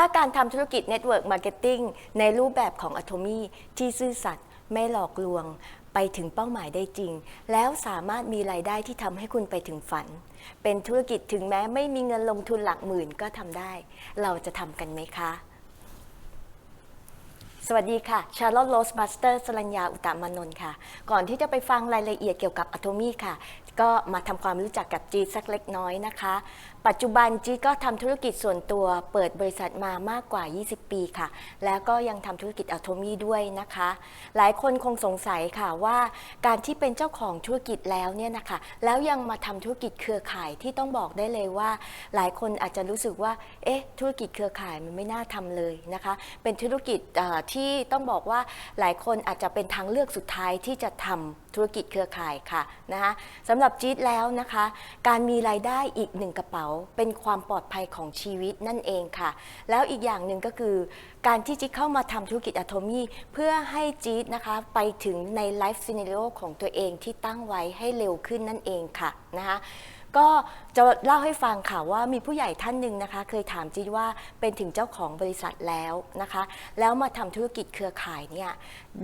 ถ้าการทำธุรกิจ Network Marketing ในรูปแบบของ Atomy ที่ซื่อสัตย์ไม่หลอกลวง ไปถึงเป้าหมายได้จริง แล้วสามารถมีรายได้ที่ทำให้คุณไปถึงฝัน เป็นธุรกิจถึงแม้ไม่มีเงินลงทุนหลักหมื่นก็ทำได้ เราจะทำกันไหมคะ สวัสดีค่ะชาร์ลอตโรสบัสเตอร์สรัญญาอุตตมานนท์ค่ะ ก่อนที่จะไปฟังรายละเอียดเกี่ยวกับอะโทมี่ค่ะ ก็มาทำความรู้จักกับจีสักเล็กน้อยนะคะปัจจุบันจีดก็ทำธุรกิจส่วนตัวเปิดบริษัทมามากกว่า 20 ปีค่ะ แล้วก็ยังทำธุรกิจอะโทมี่ด้วยนะคะ หลายคนคงสงสัยค่ะว่าการที่เป็นเจ้าของธุรกิจแล้วเนี่ยนะคะแล้วยังมาทำธุรกิจเครือข่ายที่ต้องบอกได้เลยว่า หลายคนอาจจะรู้สึกว่าเอ๊ะธุรกิจเครือข่ายมันไม่น่าทำเลยนะคะ เป็นธุรกิจที่ต้องบอกว่าหลายคนอาจจะเป็นทางเลือกสุดท้ายที่จะทำธุรกิจเครือข่ายค่ะนะคะสำหรับจี๊ดแล้วนะคะ การมีรายได้อีกหนึ่งกระเป๋าเป็นความปลอดภัยของชีวิตนั่นเองค่ะ แล้วอีกอย่างหนึ่งก็คือ การที่จี๊ดเข้ามาทำธุรกิจอะโทมี่เพื่อให้จี๊ดนะคะไปถึงในไลฟ์ซีเนโรของตัวเองที่ตั้งไว้ให้เร็วขึ้นนั่นเองค่ะนะคะ ก็จะเล่าให้ฟังค่ะว่ามีผู้ใหญ่ท่านหนึ่งนะคะ เคยถามจี๊ดว่าเป็นถึงเจ้าของบริษัทแล้วนะคะ แล้วมาทำธุรกิจเครือข่ายเนี่ย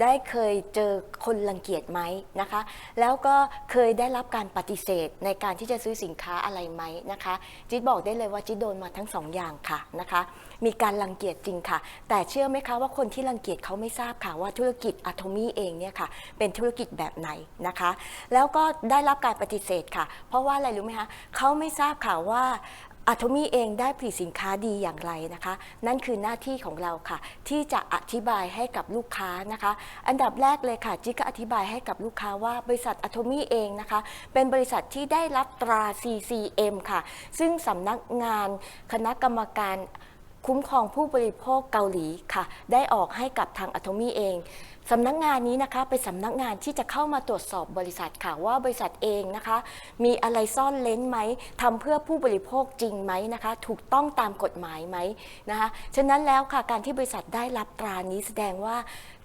ได้เคยเจอคนรังเกียจไหมนะคะ แล้วก็เคยได้รับการปฏิเสธในการที่จะซื้อสินค้าอะไรไหมนะคะจิ๊ดบอกได้เลยว่าจิ๊ดโดนมาทั้งสองอย่างค่ะนะคะมีการรังเกียจจริงค่ะ แต่เชื่อไหมคะว่าคนที่รังเกียจเขาไม่ทราบค่ะว่าธุรกิจอะโทมี่เองเนี่ยค่ะเป็นธุรกิจแบบไหนนะคะ แล้วก็ได้รับการปฏิเสธค่ะ เพราะว่าอะไรรู้ไหมคะเขาไม่ทราบค่ะว่าอะโทมี่เองได้ผลิตสินค้าดีอย่างไรนะคะ นั่นคือหน้าที่ของเราค่ะ ที่จะอธิบายให้กับลูกค้านะคะ อันดับแรกเลยค่ะจิ๊กก็อธิบายให้กับลูกค้าว่าบริษัทอะโทมี่เองนะคะ เป็นบริษัทที่ได้รับตรา CCM ค่ะ ซึ่งสำนักงานคณะกรรมการ คุ้มครองผู้บริโภคเกาหลีค่ะ ได้ออกให้กับทางอะโทมี่เองสำนักงานนี้นะคะเป็นสำนักงานที่จะเข้ามาตรวจสอบบริษัทค่ะว่าบริษัทเองนะคะ มีอะไรซ่อนเล้นไหมทำเพื่อผู้บริโภคจริงไหมนะคะ ถูกต้องตามกฎหมายไหมนะคะฉะนั้นแล้วค่ะการที่บริษัทได้รับตรานี้แสดงว่า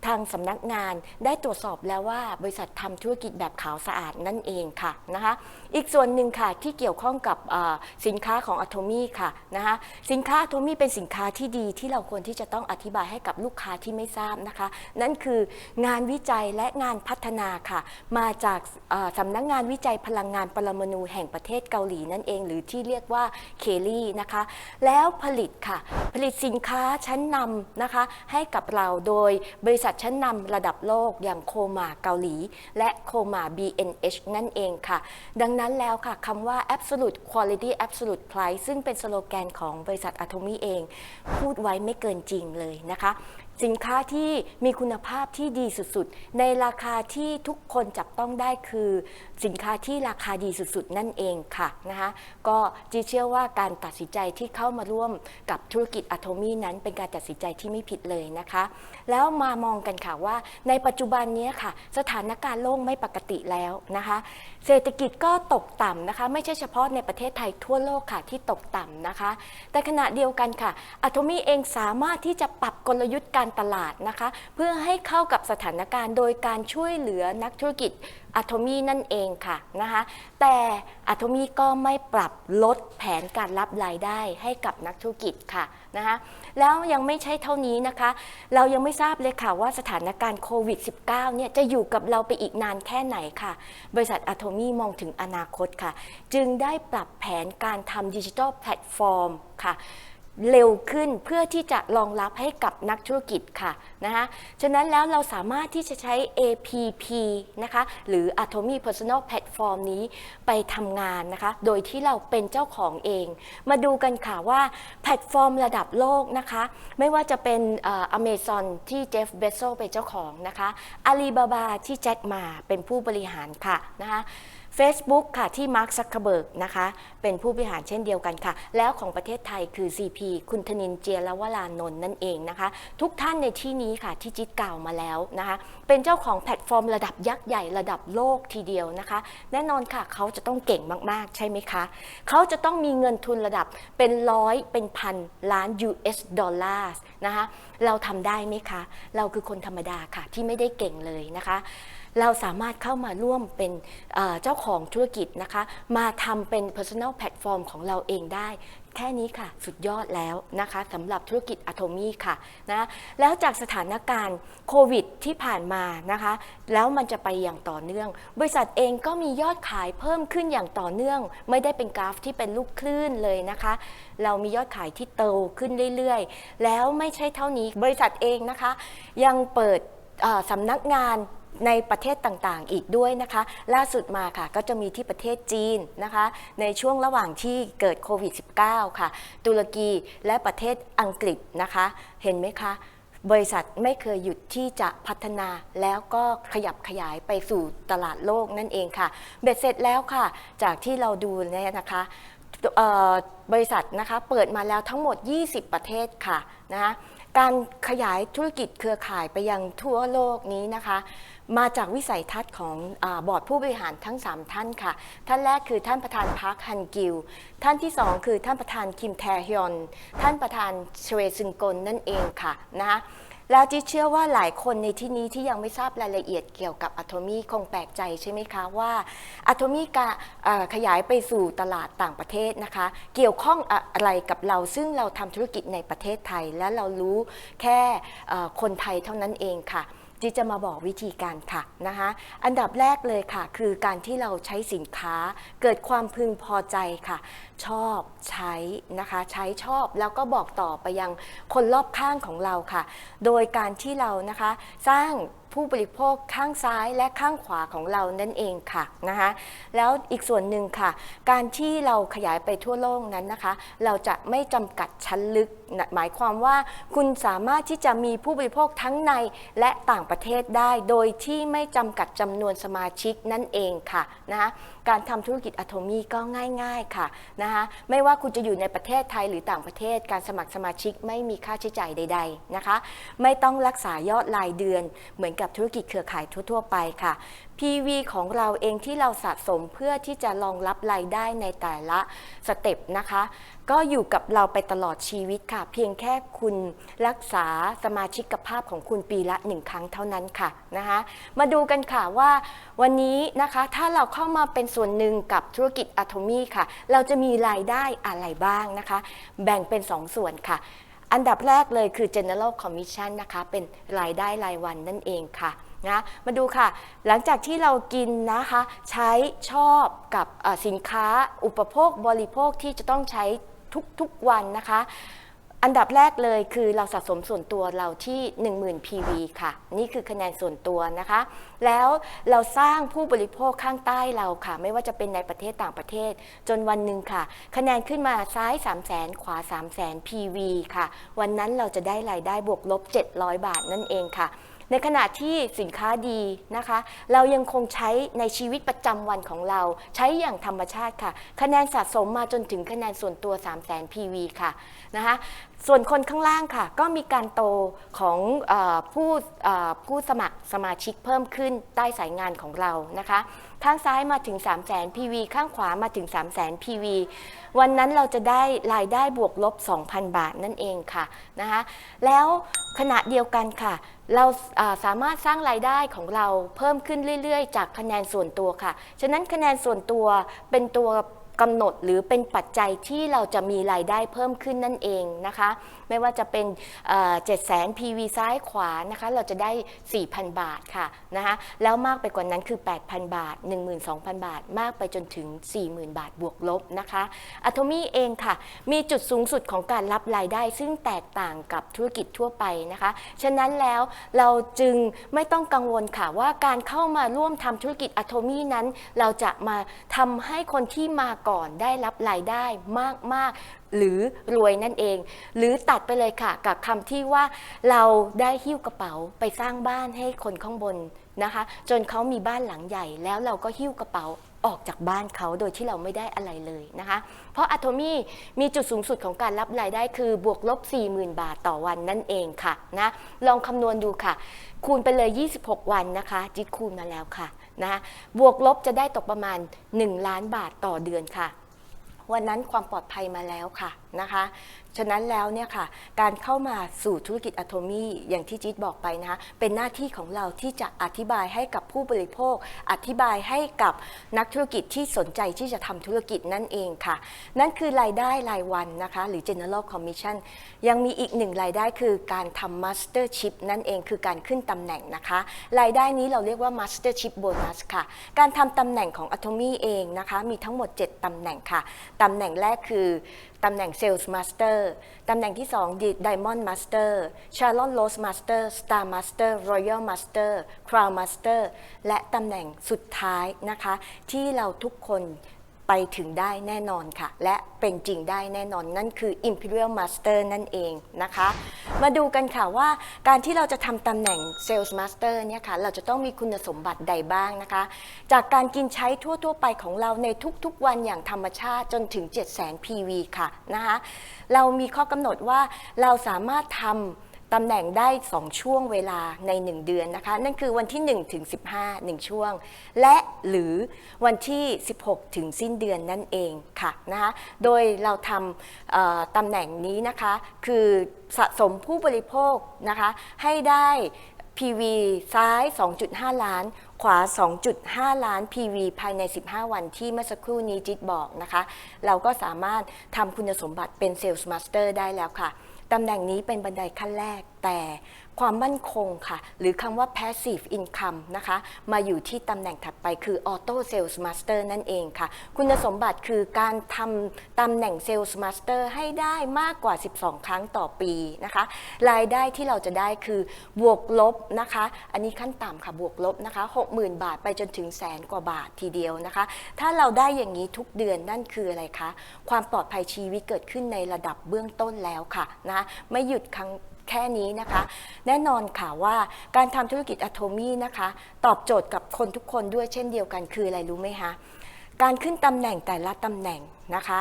ทางสำนักงานได้ตรวจสอบแล้วว่าบริษัททำธุรกิจแบบขาวสะอาดนั่นเองค่ะนะคะอีกส่วนหนึ่งค่ะที่เกี่ยวข้องกับสินค้าของอะโทมี่ค่ะนะคะสินค้าอะโทมี่เป็นสินค้าที่ดีที่เราควรที่จะต้องอธิบายให้กับลูกค้าที่ไม่ทราบนะคะ นั่นคืองานวิจัยและงานพัฒนาค่ะ มาจากสำนักงานวิจัยพลังงานปรมาณูแห่งประเทศเกาหลีนั่นเอง หรือที่เรียกว่าเคลี่นะคะ แล้วผลิตค่ะ ผลิตสินค้าชั้นนำนะคะ ให้กับเราโดยบริษัทชั้นนำระดับโลกอย่างโคมาเกาหลี และโคมา BNH นั่นเองค่ะ ดังนั้นแล้วค่ะคำว่า absolute quality absolute price ซึ่งเป็นสโลแกนของบริษัทอะโทมี่เอง พูดไว้ไม่เกินจริงเลยนะคะ สินค้าที่มีคุณภาพที่ดีสุดๆ ในราคาที่ทุกคนจับต้องได้คือ สินค้าที่ราคาดีสุดๆ นั่นเองค่ะนะคะก็จีเชื่อว่าการตัดสินใจที่เข้ามาร่วมกับธุรกิจอะโทมี่นั้น เป็นการตัดสินใจที่ไม่ผิดเลยนะคะ แล้วมามองกันค่ะว่า ในปัจจุบันนี้ค่ะ สถานการณ์โลกไม่ปกติแล้วนะคะ เศรษฐกิจก็ตกต่ำนะคะ ไม่ใช่เฉพาะในประเทศไทยทั่วโลกค่ะที่ตกต่ำนะคะ แต่ขณะเดียวกันค่ะอะโทมี่เองสามารถที่จะปรับกลยุทธ์การตลาดนะคะ เพื่อให้เข้ากับสถานการณ์โดยการช่วยเหลือนักธุรกิจอะโทมีนั่นเองค่ะนะคะแต่อะโทมีก็ไม่ปรับลดแผนการรับรายได้ให้กับนักธุรกิจค่ะนะคะแล้วยังไม่ใช่เท่านี้นะคะ เรายังไม่ทราบเลยค่ะว่าสถานการณ์โควิด -19 เนี่ยจะอยู่กับเราไปอีกนานแค่ไหนค่ะ บริษัทอะโทมีมองถึงอนาคตค่ะ จึงได้ปรับแผนการทำดิจิทัลแพลตฟอร์มค่ะ เร็วขึ้นเพื่อที่จะรองรับให้กับนักธุรกิจค่ะนะคะฉะนั้นแล้วเราสามารถที่จะใช้ APP นะคะหรือ Atomy Personal Platform นี้ไปทำงานนะคะโดยที่เราเป็นเจ้าของเอง มาดูกันค่ะว่าแพลตฟอร์มระดับโลกนะคะไม่ว่าจะเป็นเอ่อ Amazon ที่เจฟเบโซเป็นเจ้าของนะคะ Alibaba ที่แจ็คมาเป็นผู้บริหารค่ะนะคะ Facebook ค่ะที่มาร์คซักเคเบิร์กนะคะเป็นผู้บริหารเช่นเดียวกันค่ะ แล้วของประเทศไทยคือ CP คุณธนินเจียรวรานนท์นั่นเองนะคะ ทุกท่านในที่นี้ค่ะที่จิตกล่าวมาแล้วนะคะ เป็นเจ้าของแพลตฟอร์มระดับยักษ์ใหญ่ระดับโลกทีเดียวนะคะ แน่นอนค่ะเขาจะต้องเก่งมากๆ ใช่ไหมคะ เขาจะต้องมีเงินทุนระดับเป็นร้อยเป็นพันล้าน US ดอลลาร์นะคะเราทำได้ไหมคะ เราคือคนธรรมดาค่ะที่ไม่ได้เก่งเลยนะคะ เราสามารถเข้ามาร่วมเป็นเจ้าของธุรกิจนะคะ มาทำเป็น personal platform ของเราเองได้ แค่นี้ค่ะ สุดยอดแล้วนะคะสำหรับธุรกิจอะโทมี่ค่ะนะแล้วจากสถานการณ์โควิดที่ผ่านมานะคะ แล้วมันจะไปอย่างต่อเนื่อง บริษัทเองก็มียอดขายเพิ่มขึ้นอย่างต่อเนื่อง ไม่ได้เป็นกราฟที่เป็นลูกคลื่นเลยนะคะ เรามียอดขายที่โตขึ้นเรื่อยๆ แล้วไม่ใช่เท่านี้บริษัทเองนะคะ ยังเปิดสำนักงาน ในประเทศต่างๆ อีกด้วยนะคะ ล่าสุดมาค่ะก็จะมีที่ประเทศจีนนะคะ ในช่วงระหว่างที่เกิดโควิด -19 ค่ะ ตุรกีและประเทศอังกฤษนะคะ เห็นไหมคะ บริษัทไม่เคยหยุดที่จะพัฒนาแล้วก็ขยับขยายไปสู่ตลาดโลกนั่นเองค่ะ เบ็ดเสร็จแล้วค่ะ จากที่เราดูเนี่ยนะคะเบริษัทนะคะเปิดมาแล้วทั้งหมด 20 ประเทศค่ะนะคะการขยายธุรกิจเครือข่ายไปยังทั่วโลกนี้นะคะ มาจากวิสัยทัศน์ของอบอร์ดผู้บริหารทั้ง 3 ท่านค่ะ ท่านแรกคือท่านประธานพาร์คฮันกิล ท่านที่ 2 คือท่านประธานคิมแทฮยอน ท่านประธานเชเวซึงกลนั่นเองค่ะนะคะแล้วจีเชื่อว่าหลายคนในที่นี้ที่ยังไม่ทราบรายละเอียดเกี่ยวกับอะโทมีคงแปลกใจใช่ไหมคะว่าอะโทมีกะขยายไปสู่ตลาดต่างประเทศนะคะ เกี่ยวข้องอะไรกับเราซึ่งเราทำธุรกิจในประเทศไทย และเรารู้แค่คนไทยเท่านั้นเองค่ะ จีจะมาบอกวิธีการค่ะนะคะอันดับแรกเลยค่ะ คือการที่เราใช้สินค้าเกิดความพึงพอใจค่ะ ชอบใช้นะคะใช้ชอบแล้วก็บอกต่อไปยังคนรอบข้างของเราค่ะ โดยการที่เรานะคะสร้าง ผู้บริโภคข้างซ้ายและข้างขวาของเรานั่นเองค่ะนะคะแล้วอีกส่วนหนึ่งค่ะ การที่เราขยายไปทั่วโลกนั้นนะคะ เราจะไม่จำกัดชั้นลึก หมายความว่าคุณสามารถที่จะมีผู้บริโภคทั้งในและต่างประเทศได้ โดยที่ไม่จำกัดจำนวนสมาชิกนั่นเองค่ะนะคะ การทำธุรกิจอะโทมี่ก็ง่าย ๆค่ะนะคะไม่ว่าคุณจะอยู่ในประเทศไทยหรือต่างประเทศ การสมัครสมาชิกไม่มีค่าใช้จ่ายใด ๆนะคะ ไม่ต้องรักษายอดรายเดือน เหมือนกับธุรกิจเครือข่ายทั่ว ๆ ไปค่ะ PV ของเราเองที่เราสะสมเพื่อที่จะรองรับรายได้ในแต่ละสเต็ปนะคะ ก็อยู่กับเราไปตลอดชีวิตค่ะ เพียงแค่คุณรักษาสมาชิกภาพของคุณปีละหนึ่งครั้งเท่านั้นค่ะนะคะ มาดูกันค่ะว่าวันนี้นะคะถ้าเราเข้ามาเป็นส่วนหนึ่งกับธุรกิจอะโทมี่ค่ะ เราจะมีรายได้อะไรบ้างนะคะ แบ่งเป็น 2ส่วนค่ะอันดับแรกเลยคือ general commission นะคะ เป็นรายได้รายวันนั่นเองค่ะ นะมาดูค่ะ หลังจากที่เรากินนะคะ ใช้ชอบกับสินค้าอุปโภคบริโภคที่จะต้องใช้ทุกๆวันนะคะ อันดับแรกเลยคือเราสะสมส่วนตัวเราที่ 10,000 PV ค่ะ นี่คือคะแนนส่วนตัวนะคะ แล้วเราสร้างผู้บริโภคข้างใต้เราค่ะ ไม่ว่าจะเป็นในประเทศต่างประเทศ จนวันหนึ่งค่ะ คะแนนขึ้นมาซ้าย 3 0 0แสนขวา 3 0 0แสน PV ค่ะ วันนั้นเราจะได้รายได้บวกลบ 700 บาทนั่นเองค่ะ ในขณะที่สินค้าดีนะคะ เรายังคงใช้ในชีวิตประจำวันของเรา ใช้อย่างธรรมชาติค่ะ คะแนนสะสมมาจนถึงคะแนนส่วนตัว 3 0 0 0 0 0 PV ค่ะนะคะ ส่วนคนข้างล่างค่ะ ก็มีการโตของอผู้ผู้สมัครสมาชิกเพิ่มขึ้นใต้สายงานของเรานะคะข้างซ้ายมาถึง 3 0 0 0 0 0 PV ข้างขวามาถึง 3 0 0 0 0 0 PV วันนั้นเราจะได้รายได้บวกลบ 2,000 บาทนั่นเองค่ะนะคะแล้วขณะเดียวกันค่ะ เราสามารถสร้างรายได้ของเราเพิ่มขึ้นเรื่อยๆ จากคะแนนส่วนตัวค่ะ ฉะนั้นคะแนนส่วนตัวเป็นตัว กำหนดหรือเป็นปัจจัยที่เราจะมีรายได้เพิ่มขึ้นนั่นเองนะคะ ไม่ว่าจะเป็นเจ็ดแสน PV ซ้ายขวานะคะ เราจะได้ 4,000 บาทค่ะนะคะแล้วมากไปกว่านั้นคือ 8,000 บาท 12,000 บาท มากไปจนถึง 40,000 บาทบวกลบนะคะอะโทมี่เองค่ะ มีจุดสูงสุดของการรับรายได้ ซึ่งแตกต่างกับธุรกิจทั่วไปนะคะ ฉะนั้นแล้วเราจึงไม่ต้องกังวลค่ะว่าการเข้ามาร่วมทำธุรกิจอะโทมี่นั้น เราจะมาทำให้คนที่มาก่อนได้รับรายได้มาก ๆ หรือรวยนั่นเอง หรือตัดไปเลยค่ะ กับคำที่ว่าเราได้หิ้วกระเป๋าไปสร้างบ้านให้คนข้างบนนะคะ จนเขามีบ้านหลังใหญ่ แล้วเราก็หิ้วกระเป๋าออกจากบ้านเขาโดยที่เราไม่ได้อะไรเลยนะคะ เพราะอะโทมี่มีจุดสูงสุดของการรับรายได้คือบวกลบ 40,000 บาทต่อวันนั่นเองค่ะนะลองคำนวณดูค่ะ คูณไปเลย 26 วันนะคะ จิตคูณมาแล้วค่ะ นะบวกลบจะได้ตกประมาณ 1 ล้านบาทต่อเดือนค่ะ วันนั้นความปลอดภัยมาแล้วค่ะนะคะ ฉะนั้นแล้วเนี่ยค่ะ การเข้ามาสู่ธุรกิจอะโทมีอย่างที่จิ๊ดบอกไปนะคะ เป็นหน้าที่ของเราที่จะอธิบายให้กับผู้บริโภค อธิบายให้กับนักธุรกิจที่สนใจที่จะทำธุรกิจนั่นเองค่ะ นั่นคือรายได้รายวันนะคะ หรือ general commission ยังมีอีกหนึ่งรายได้คือการทำ mastership นั่นเองคือการขึ้นตำแหน่งนะคะ รายได้นี้เราเรียกว่า mastership bonus ค่ะ การทำตำแหน่งของ Atomy เองนะคะ มีทั้งหมด 7ตำแหน่งค่ะตำแหน่งแรกคือ ตำแหน่ง Sales Master ตำแหน่งที่ 2 Diamond Master Sharon Rose Master Star Master Royal Master Crown Master และตำแหน่งสุดท้ายนะคะ ที่เราทุกคน ไปถึงได้แน่นอนค่ะ และเป็นจริงได้แน่นอนนั่นคือ Imperial Master นั่นเองนะคะ มาดูกันค่ะว่าการที่เราจะทำตำแหน่ง Sales Master เนี่ยค่ะเราจะต้องมีคุณสมบัติใดบ้างนะคะ จากการกินใช้ทั่ว ๆ ไปของเราในทุกๆวันอย่างธรรมชาติจนถึง 700,000 PV ค่ะนะคะ เรามีข้อกำหนดว่าเราสามารถทำ ตำแหน่งได้ 2 ช่วงเวลาใน 1 เดือนนะคะ นั่นคือวันที่1ถึง15 1 ช่วง และหรือวันที่ 16 ถึงสิ้นเดือนนั่นเองค่ะนะคะโดยเราทำตำแหน่งนี้นะคะคือสะสมผู้บริโภคนะคะให้ได้ PV ซ้าย 2.5 ล้าน ขวา 2.5 ล้าน PV ภายใน 15 วันที่เมื่อสักครู่นี้จิตบอกนะคะ เราก็สามารถทำคุณสมบัติเป็น Sales Master ได้แล้วค่ะ ตำแหน่งนี้เป็นบันไดขั้นแรกแต่ความมั่นคงค่ะ หรือคำว่า passive income นะคะ มาอยู่ที่ตำแหน่งถัดไปคือ auto sales master นั่นเองค่ะ คุณสมบัติคือการทำตำแหน่ง sales master ให้ได้มากกว่า 12 ครั้งต่อปีนะคะ รายได้ที่เราจะได้คือบวกลบนะคะ อันนี้ขั้นต่ำค่ะ บวกลบนะคะ 60,000 บาทไปจนถึงแสนกว่าบาททีเดียวนะคะ ถ้าเราได้อย่างนี้ทุกเดือนนั่นคืออะไรคะ ความปลอดภัยชีวิตเกิดขึ้นในระดับเบื้องต้นแล้วค่ะนะะไม่หยุดครั้ง แค่นี้นะคะ แน่นอนค่ะว่าการทำธุรกิจอะโทมี่นะคะ ตอบโจทย์กับคนทุกคนด้วยเช่นเดียวกันคืออะไรรู้ไหมคะการขึ้นตำแหน่งแต่ละตำแหน่งนะคะ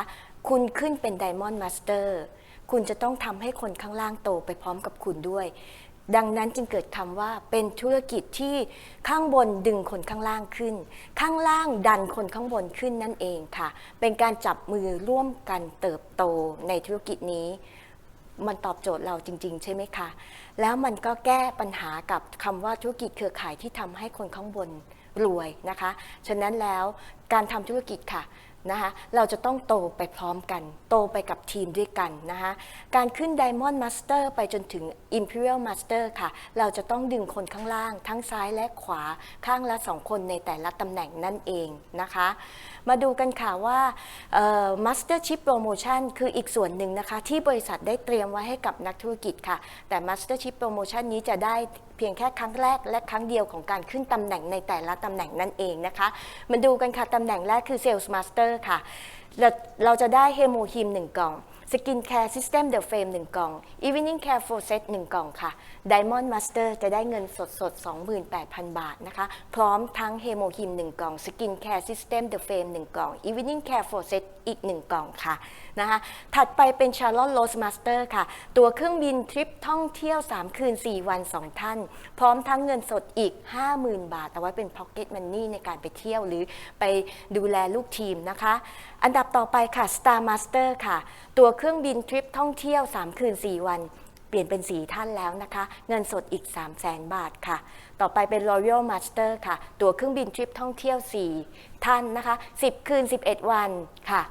คุณขึ้นเป็น Diamond Master คุณจะต้องทำให้คนข้างล่างโตไปพร้อมกับคุณด้วย ดังนั้นจึงเกิดคำว่าเป็นธุรกิจที่ข้างบนดึงคนข้างล่างขึ้น ข้างล่างดันคนข้างบนขึ้นนั่นเองค่ะ เป็นการจับมือร่วมกันเติบโตในธุรกิจนี้ มันตอบโจทย์เราจริง ๆ ใช่ไหมคะ แล้วมันก็แก้ปัญหากับคำว่าธุรกิจเครือข่ายที่ทำให้คนข้างบนรวยนะคะ ฉะนั้นแล้วการทำธุรกิจค่ะนะคะเราจะต้องโตไปพร้อมกัน โตไปกับทีมด้วยกันนะคะการขึ้น Diamond Master ไปจนถึง Imperial Master ค่ะ เราจะต้องดึงคนข้างล่าง ทั้งซ้ายและขวาข้างละสองคนในแต่ละตำแหน่งนั่นเองนะคะ มาดูกันค่ะว่าเอ่อ Mastership Promotion คืออีกส่วนหนึ่งนะคะ ที่บริษัทได้เตรียมไว้ให้กับนักธุรกิจค่ะ แต่ Mastership Promotion นี้จะได้เพียงแค่ครั้งแรกและครั้งเดียวของการขึ้นตำแหน่งในแต่ละตำแหน่งนั่นเองนะคะ มาดูกันค่ะตำแหน่งแรกคือ Sales Master ค่ะ เราจะได้เฮโมฮิม1กล่อง สกินแคร์ซิสเต็มเดอะเฟรม1กล่อง Evening Care for Set 1กล่องค่ะไดมอนด์มาสเตอร์จะได้เงินสดสด 28,000 บาทนะคะ พร้อมทั้งเฮโมฮิม1กล่องสกินแคร์ซิสเต็มเดอะเฟรม1กล่อง Evening Care for Set อีก1กล่องค่ะ นะคะถัดไปเป็น Charlotte Rose Master ค่ะ ตัวเครื่องบินทริปท่องเที่ยว 3 คืน 4 วัน 2 ท่าน พร้อมทั้งเงินสดอีก 50,000 บาท เอาไว้เป็น Pocket Money ในการไปเที่ยวหรือไปดูแลลูกทีมนะคะ อันดับต่อไปค่ะ Star Master ค่ะ ตัวเครื่องบินทริปท่องเที่ยว 3 คืน 4 วันเปลี่ยนเป็น4ท่านแล้วนะคะ เงินสดอีก 3 0 0แสนบาทค่ะ ต่อไปเป็น Royal Master ค่ะ ตัวเครื่องบินทริปท่องเที่ยว 4 ท่านนะคะ 10 คืน 11 วันค่ะ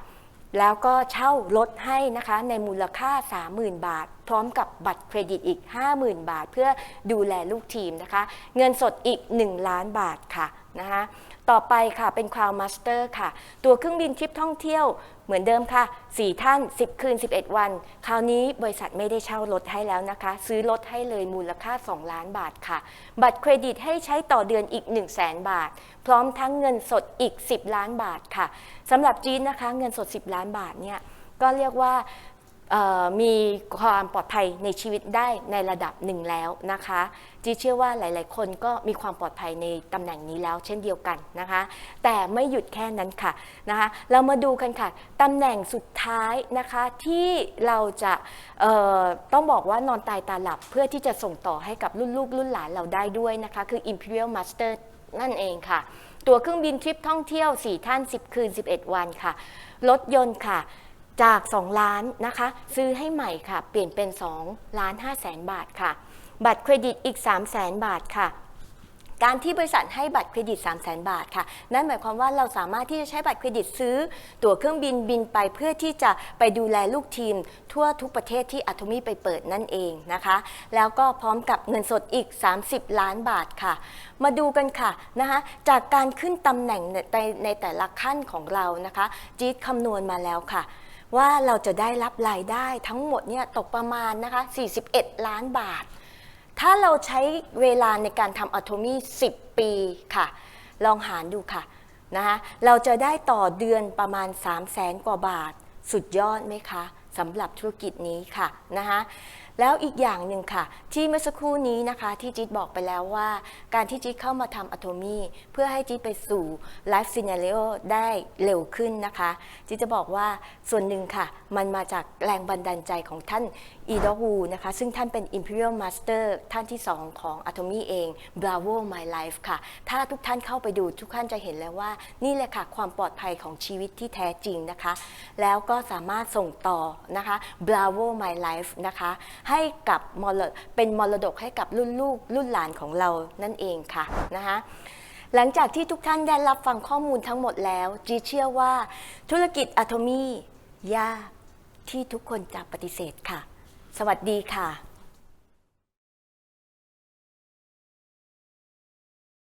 แล้วก็เช่ารถให้นะคะในมูลค่า 30,000 บาท พร้อมกับบัตรเครดิตอีก 50,000 บาท เพื่อดูแลลูกทีมนะคะ เงินสดอีก 1 ล้านบาทค่ะ นะคะต่อไปค่ะเป็น Crown Master ค่ะ ตัวเครื่องบินทริปท่องเที่ยวเหมือนเดิมค่ะ 4 ท่าน 10 คืน 11 วัน คราวนี้บริษัทไม่ได้เช่ารถให้แล้วนะคะ ซื้อรถให้เลยมูลค่า 2 ล้านบาทค่ะ บัตรเครดิตให้ใช้ต่อเดือนอีก 1 0 0 0 0แสนบาท พร้อมทั้งเงินสดอีก 10 ล้านบาทค่ะสำหรับจีนนะคะเงินสด 10 ล้านบาทเนี่ยก็เรียกว่า มีความปลอดภัยในชีวิตได้ในระดับหนึ่งแล้วนะคะจีเชื่อว่าหลาย ๆ คนก็มีความปลอดภัยในตำแหน่งนี้แล้ว เช่นเดียวกันนะคะ แต่ไม่หยุดแค่นั้นค่ะนะคะ เรามาดูกันค่ะตำแหน่งสุดท้ายนะคะที่เราจะต้องบอกว่านอนตายตาหลับเพื่อที่จะส่งต่อให้กับรุ่นลูกรุ่นหลานเราได้ด้วยนะคะ คือ Imperial Master นั่นเองค่ะ ตัวเครื่องบินทริปท่องเที่ยว 4 ท่าน 10 คืน 11 วันค่ะ รถยนต์ค่ะ จาก 2 ล้านนะคะ ซื้อให้ใหม่ค่ะ เปลี่ยนเป็น 2 ล้าน5แสนบาทค่ะ บัตรเครดิตอีก3แสนบาทค่ะ การที่บริษัทให้บัตรเครดิต 3 0 0แสนบาทค่ะ นั่นหมายความว่าเราสามารถที่จะใช้บัตรเครดิตซื้อ ตั๋วเครื่องบินบินไปเพื่อที่จะไปดูแลลูกทีม ทั่วทุกประเทศที่อัตมีไปเปิดนั่นเองนะคะ แล้วก็พร้อมกับเงินสดอีก 30 ล้านบาทค่ะมาดูกันค่ะนะคะจากการขึ้นตำแหน่งในในแต่ละขั้นของเรานะคะ จี๊ดคำนวณมาแล้วค่ะ ว่าเราจะได้รับรายได้ทั้งหมดเนี่ยตกประมาณนะคะ41 ล้านบาท ถ้าเราใช้เวลาในการทำอะโทมี่10 ปีค่ะ ลองหารดูค่ะนะคะเราจะได้ต่อเดือนประมาณ 3 0 0แสนกว่าบาท สุดยอดไหมคะสำหรับธุรกิจนี้ค่ะนะคะ แล้วอีกอย่างหนึ่งค่ะ ที่เมื่อสักครู่นี้นะคะที่จิตบอกไปแล้วว่า การที่จิตเข้ามาทำอะโทมีเพื่อให้จิตไปสู่ไลฟ์ซีเนเรโอได้เร็วขึ้นนะคะจิตจะบอกว่าส่วนหนึ่งค่ะ มันมาจากแรงบันดาลใจของท่าน อีดอวูนะคะ ซึ่งท่านเป็น Imperial Master ท่านที่ 2 ของ Atomy เอง Bravo My Life ค่ะ ถ้าทุกท่านเข้าไปดูทุกท่านจะเห็นแล้วว่า นี่แหละค่ะ ความปลอดภัยของชีวิตที่แท้จริงนะคะ แล้วก็สามารถส่งต่อนะคะ Bravo My Life นะคะ ให้กับมรดเป็นมรดกให้กับรุ่นลูกรุ่นหลานของเรานั่นเองค่ะนะคะหลังจากที่ทุกท่านได้รับฟังข้อมูลทั้งหมดแล้ว จีเชื่อว่าธุรกิจอะโทมี่ยากที่ทุกคนจะปฏิเสธค่ะ สวัสดีค่ะ